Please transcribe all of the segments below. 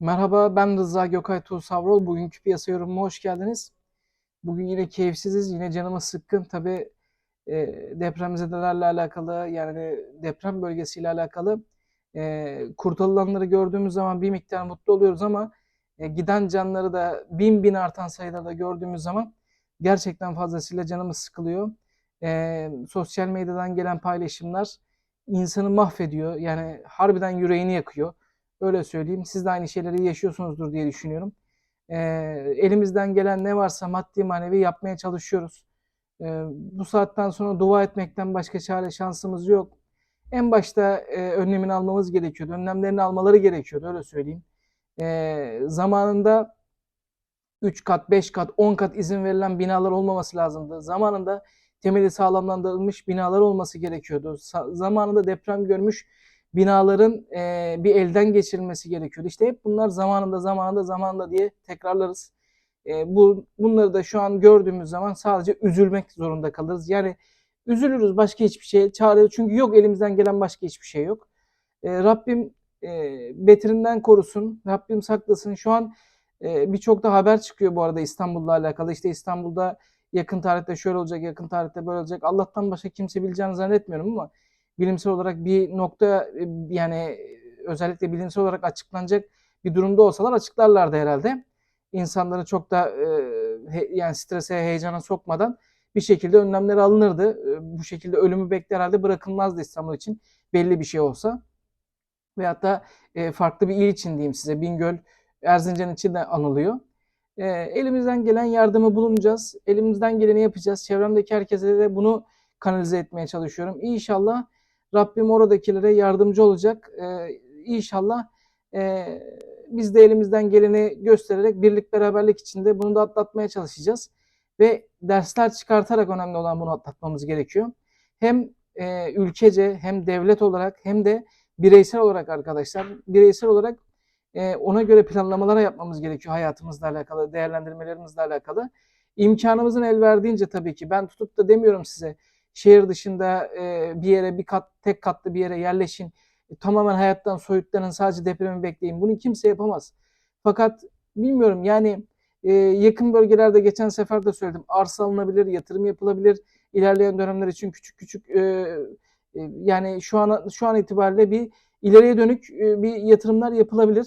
Merhaba, ben Rıza Gökay Tuğsavrol. Bugünkü piyasa yorumuma hoş geldiniz. Bugün yine keyifsiziz, yine canımız sıkkın. Tabii e, depremzedelerle alakalı, yani deprem bölgesiyle alakalı e, kurtarılanları gördüğümüz zaman bir miktar mutlu oluyoruz ama e, giden canları da bin bin artan sayılarda gördüğümüz zaman gerçekten fazlasıyla canımız sıkılıyor. E, sosyal medyadan gelen paylaşımlar insanı mahvediyor. Yani harbiden yüreğini yakıyor. Öyle söyleyeyim. Siz de aynı şeyleri yaşıyorsunuzdur diye düşünüyorum. Ee, elimizden gelen ne varsa maddi manevi yapmaya çalışıyoruz. Ee, bu saatten sonra dua etmekten başka çare şansımız yok. En başta e, önlemini almamız gerekiyordu. Önlemlerini almaları gerekiyordu öyle söyleyeyim. Ee, zamanında 3 kat, 5 kat, 10 kat izin verilen binalar olmaması lazımdı. Zamanında temeli sağlamlandırılmış binalar olması gerekiyordu. Sa- zamanında deprem görmüş binaların e, bir elden geçirilmesi gerekiyordu. İşte hep bunlar zamanında, zamanında, zamanında diye tekrarlarız. E, bu bunları da şu an gördüğümüz zaman sadece üzülmek zorunda kalırız. Yani üzülürüz başka hiçbir şey çare çünkü yok elimizden gelen başka hiçbir şey yok. E, Rabbim e, beterinden korusun. Rabbim saklasın. Şu an e, birçok da haber çıkıyor bu arada İstanbul'la alakalı. İşte İstanbul'da yakın tarihte şöyle olacak, yakın tarihte böyle olacak. Allah'tan başka kimse bileceğini zannetmiyorum ama bilimsel olarak bir nokta e, yani özellikle bilimsel olarak açıklanacak bir durumda olsalar açıklarlardı herhalde. İnsanları çok da e, yani strese, heyecana sokmadan bir şekilde önlemler alınırdı. E, bu şekilde ölümü bekler halde bırakılmazdı İstanbul için belli bir şey olsa. Veyahut da e, farklı bir il için diyeyim size Bingöl, Erzincan için de anılıyor. E, elimizden gelen yardımı bulunacağız. Elimizden geleni yapacağız. Çevremdeki herkese de bunu kanalize etmeye çalışıyorum. İnşallah Rabbim oradakilere yardımcı olacak. E, inşallah e, biz de elimizden geleni göstererek birlik beraberlik içinde bunu da atlatmaya çalışacağız. Ve dersler çıkartarak önemli olan bunu atlatmamız gerekiyor. Hem e, ülkece hem devlet olarak hem de bireysel olarak arkadaşlar bireysel olarak e, ona göre planlamalara yapmamız gerekiyor hayatımızla alakalı, değerlendirmelerimizle alakalı. İmkanımızın el verdiğince tabii ki ben tutup da demiyorum size şehir dışında e, bir yere bir kat tek katlı bir yere yerleşin. E, tamamen hayattan soyutlanın sadece depremi bekleyin. Bunu kimse yapamaz. Fakat bilmiyorum yani e, yakın bölgelerde geçen sefer de söyledim. Arsa alınabilir, yatırım yapılabilir. İlerleyen dönemler için küçük küçük e, e, yani şu an şu an itibariyle bir ileriye dönük e, bir yatırımlar yapılabilir.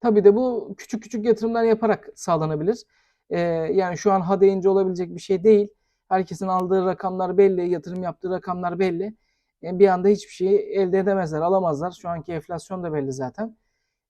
Tabii de bu küçük küçük yatırımlar yaparak sağlanabilir. E, yani şu an ha deyince olabilecek bir şey değil. Herkesin aldığı rakamlar belli, yatırım yaptığı rakamlar belli. E, bir anda hiçbir şeyi elde edemezler, alamazlar. Şu anki enflasyon da belli zaten.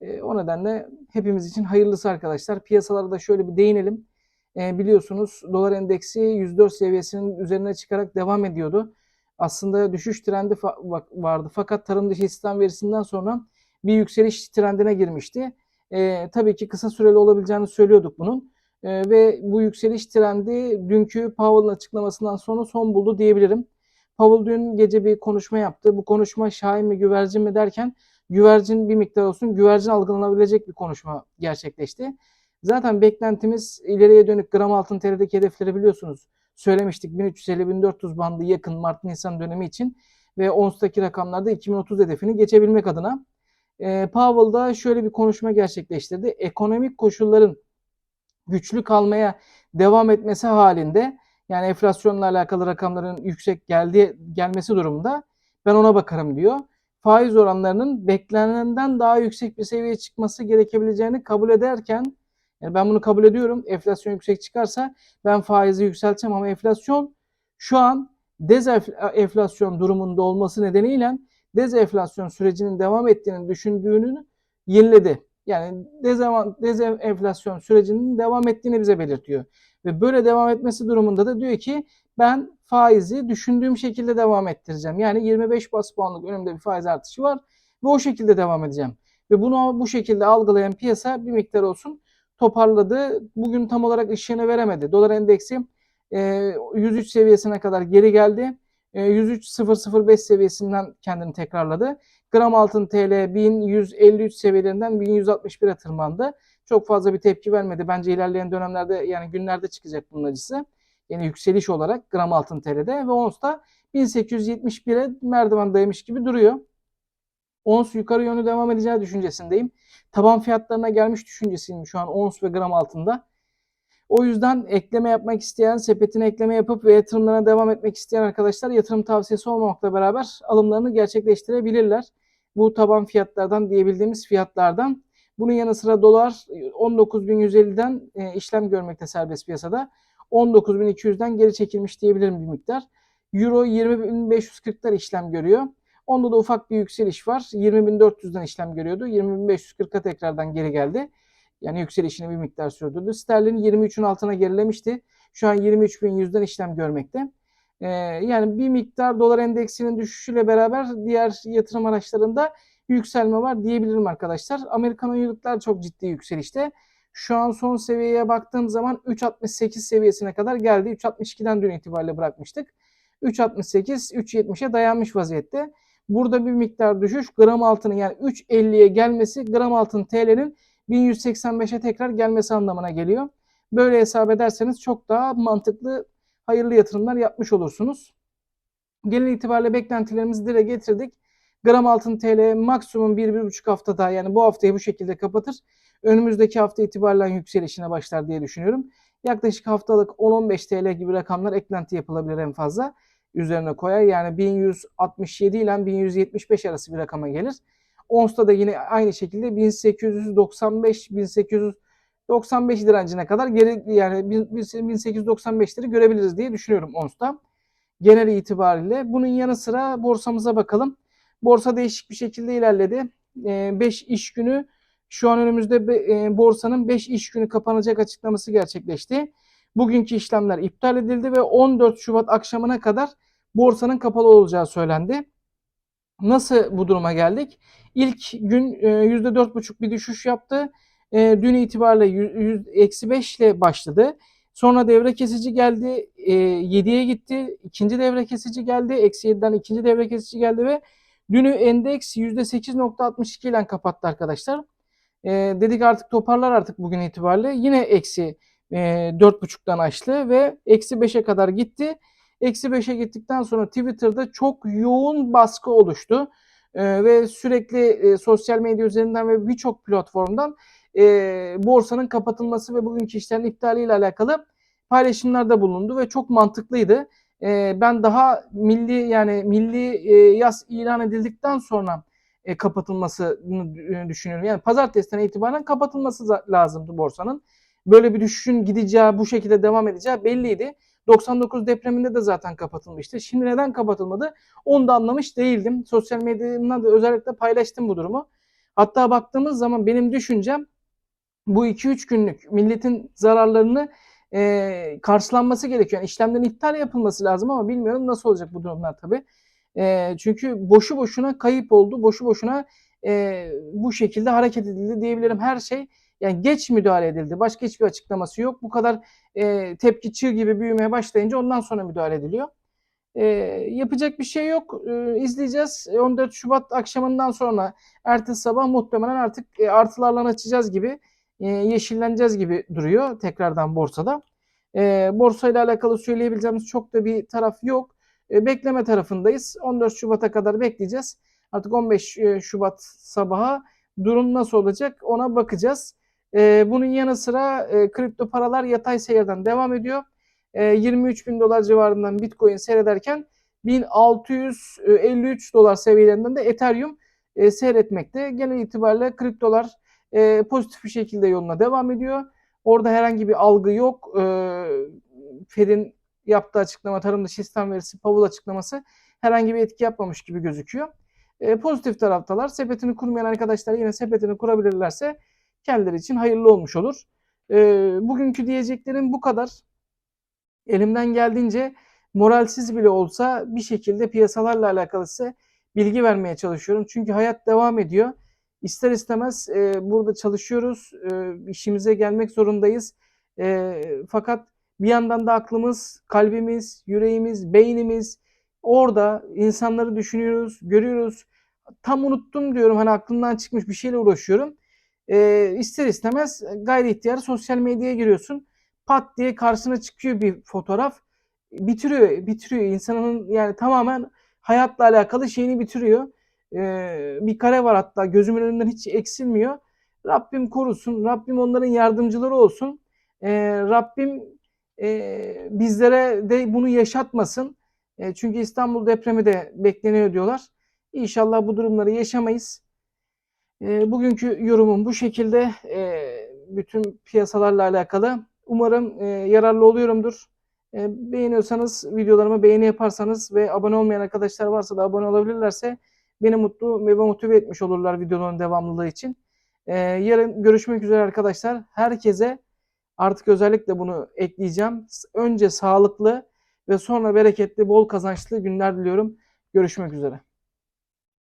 E, o nedenle hepimiz için hayırlısı arkadaşlar. Piyasalara da şöyle bir değinelim. E, biliyorsunuz dolar endeksi 104 seviyesinin üzerine çıkarak devam ediyordu. Aslında düşüş trendi vardı. Fakat tarım dışı istihdam verisinden sonra bir yükseliş trendine girmişti. E, tabii ki kısa süreli olabileceğini söylüyorduk bunun. E, ve bu yükseliş trendi dünkü Powell'ın açıklamasından sonra son buldu diyebilirim. Powell dün gece bir konuşma yaptı. Bu konuşma şahin mi güvercin mi derken güvercin bir miktar olsun güvercin algılanabilecek bir konuşma gerçekleşti. Zaten beklentimiz ileriye dönük gram altın TL'deki hedefleri biliyorsunuz. Söylemiştik 1350-1400 bandı yakın Mart-Nisan dönemi için ve ONS'taki rakamlarda 2030 hedefini geçebilmek adına. E, Powell da şöyle bir konuşma gerçekleştirdi. Ekonomik koşulların güçlü kalmaya devam etmesi halinde yani enflasyonla alakalı rakamların yüksek geldiği gelmesi durumunda ben ona bakarım diyor. Faiz oranlarının beklenenden daha yüksek bir seviyeye çıkması gerekebileceğini kabul ederken yani ben bunu kabul ediyorum. Enflasyon yüksek çıkarsa ben faizi yükselteceğim ama enflasyon şu an dezenflasyon durumunda olması nedeniyle dezenflasyon sürecinin devam ettiğini düşündüğünü yeniledi. Yani dezenflasyon sürecinin devam ettiğini bize belirtiyor. Ve böyle devam etmesi durumunda da diyor ki ben faizi düşündüğüm şekilde devam ettireceğim. Yani 25 bas puanlık önümde bir faiz artışı var ve o şekilde devam edeceğim. Ve bunu bu şekilde algılayan piyasa bir miktar olsun toparladı. Bugün tam olarak ışığını veremedi. Dolar endeksi 103 seviyesine kadar geri geldi. 103.005 seviyesinden kendini tekrarladı. Gram altın TL 1153 seviyelerinden 1161'e tırmandı. Çok fazla bir tepki vermedi. Bence ilerleyen dönemlerde yani günlerde çıkacak bunun acısı. Yani yükseliş olarak gram altın TL'de ve ons da 1871'e merdiven dayamış gibi duruyor. Ons yukarı yönlü devam edeceği düşüncesindeyim. Taban fiyatlarına gelmiş düşüncesiyim şu an ons ve gram altında. O yüzden ekleme yapmak isteyen, sepetine ekleme yapıp ve yatırımlarına devam etmek isteyen arkadaşlar yatırım tavsiyesi olmamakla beraber alımlarını gerçekleştirebilirler. Bu taban fiyatlardan diyebildiğimiz fiyatlardan. Bunun yanı sıra dolar 19.150'den e, işlem görmekte serbest piyasada. 19.200'den geri çekilmiş diyebilirim bir miktar. Euro 20.540'lar işlem görüyor. Onda da ufak bir yükseliş var. 20.400'den işlem görüyordu. 20.540'a tekrardan geri geldi. Yani yükselişini bir miktar sürdürdü. Sterlin 23'ün altına gerilemişti. Şu an 23.100'den işlem görmekte. Ee, yani bir miktar dolar endeksinin düşüşüyle beraber diğer yatırım araçlarında yükselme var diyebilirim arkadaşlar. Amerikan oyunculuklar çok ciddi yükselişte. Şu an son seviyeye baktığım zaman 3.68 seviyesine kadar geldi. 3.62'den dün itibariyle bırakmıştık. 3.68, 3.70'e dayanmış vaziyette. Burada bir miktar düşüş gram altının yani 3.50'ye gelmesi gram altın TL'nin 1185'e tekrar gelmesi anlamına geliyor. Böyle hesap ederseniz çok daha mantıklı, hayırlı yatırımlar yapmış olursunuz. Genel itibariyle beklentilerimizi dile getirdik. Gram altın TL maksimum 1-1,5 haftada yani bu haftayı bu şekilde kapatır. Önümüzdeki hafta itibariyle yükselişine başlar diye düşünüyorum. Yaklaşık haftalık 10-15 TL gibi rakamlar eklenti yapılabilir en fazla üzerine koyar. Yani 1167 ile 1175 arası bir rakama gelir. Ons'ta da yine aynı şekilde 1895 1895 direncine kadar geri yani 1895'leri görebiliriz diye düşünüyorum Ons'ta. Genel itibariyle bunun yanı sıra borsamıza bakalım. Borsa değişik bir şekilde ilerledi. 5 iş günü şu an önümüzde borsanın 5 iş günü kapanacak açıklaması gerçekleşti. Bugünkü işlemler iptal edildi ve 14 Şubat akşamına kadar borsanın kapalı olacağı söylendi. Nasıl bu duruma geldik? İlk gün %4,5 bir düşüş yaptı. Dün itibariyle eksi 5 ile başladı. Sonra devre kesici geldi. 7'ye gitti. İkinci devre kesici geldi. Eksi 7'den ikinci devre kesici geldi ve dünü endeks %8.62 ile kapattı arkadaşlar. Dedik artık toparlar artık bugün itibariyle. Yine eksi 4.5'tan açtı ve eksi 5'e kadar gitti. Eksi 5'e gittikten sonra Twitter'da çok yoğun baskı oluştu. E, ve sürekli e, sosyal medya üzerinden ve birçok platformdan e, borsanın kapatılması ve bugünkü işlerin iptaliyle alakalı paylaşımlarda bulundu ve çok mantıklıydı. E, ben daha milli yani milli e, yaz ilan edildikten sonra e, kapatılmasını düşünüyorum. Yani pazartesiden itibaren kapatılması lazımdı borsanın. Böyle bir düşüşün gideceği, bu şekilde devam edeceği belliydi. 99 depreminde de zaten kapatılmıştı. Şimdi neden kapatılmadı? Onu da anlamış değildim. Sosyal medyada da özellikle paylaştım bu durumu. Hatta baktığımız zaman benim düşüncem bu 2-3 günlük milletin zararlarını e, karşılanması gerekiyor. Yani işlemlerin iptal yapılması lazım ama bilmiyorum nasıl olacak bu durumlar tabii. E, çünkü boşu boşuna kayıp oldu. Boşu boşuna e, bu şekilde hareket edildi diyebilirim. Her şey yani geç müdahale edildi. Başka hiçbir açıklaması yok. Bu kadar e, tepki çığ gibi büyümeye başlayınca ondan sonra müdahale ediliyor. E, yapacak bir şey yok. E, izleyeceğiz. 14 Şubat akşamından sonra ertesi sabah muhtemelen artık e, artılarla açacağız gibi e, yeşilleneceğiz gibi duruyor tekrardan borsada. E, borsayla alakalı söyleyebileceğimiz çok da bir taraf yok. E, bekleme tarafındayız. 14 Şubat'a kadar bekleyeceğiz. Artık 15 Şubat sabaha durum nasıl olacak ona bakacağız. E, bunun yanı sıra e, kripto paralar yatay seyirden devam ediyor. E, 23 bin dolar civarından Bitcoin seyrederken 1653 dolar seviyelerinden de Ethereum e, seyretmekte. Genel itibariyle kriptolar e, pozitif bir şekilde yoluna devam ediyor. Orada herhangi bir algı yok. E, Fed'in yaptığı açıklama, tarım dışı sistem verisi, Powell açıklaması herhangi bir etki yapmamış gibi gözüküyor. E, pozitif taraftalar. Sepetini kurmayan arkadaşlar yine sepetini kurabilirlerse kendileri için hayırlı olmuş olur. E, bugünkü diyeceklerim bu kadar. Elimden geldiğince moralsiz bile olsa bir şekilde piyasalarla alakalı size bilgi vermeye çalışıyorum. Çünkü hayat devam ediyor. İster istemez e, burada çalışıyoruz, e, işimize gelmek zorundayız. E, fakat bir yandan da aklımız, kalbimiz, yüreğimiz, beynimiz orada insanları düşünüyoruz, görüyoruz. Tam unuttum diyorum hani aklımdan çıkmış bir şeyle uğraşıyorum e, ister istemez gayri ihtiyar sosyal medyaya giriyorsun. Pat diye karşına çıkıyor bir fotoğraf. Bitiriyor, bitiriyor. insanın yani tamamen hayatla alakalı şeyini bitiriyor. Ee, bir kare var hatta gözümün önünden hiç eksilmiyor. Rabbim korusun. Rabbim onların yardımcıları olsun. Ee, Rabbim e, bizlere de bunu yaşatmasın. E, çünkü İstanbul depremi de bekleniyor diyorlar. İnşallah bu durumları yaşamayız. E, bugünkü yorumum bu şekilde. E, bütün piyasalarla alakalı. Umarım e, yararlı oluyorumdur. E, beğeniyorsanız videolarımı beğeni yaparsanız ve abone olmayan arkadaşlar varsa da abone olabilirlerse beni mutlu ve motive etmiş olurlar videoların devamlılığı için. E, yarın görüşmek üzere arkadaşlar. Herkese artık özellikle bunu ekleyeceğim. Önce sağlıklı ve sonra bereketli, bol kazançlı günler diliyorum. Görüşmek üzere.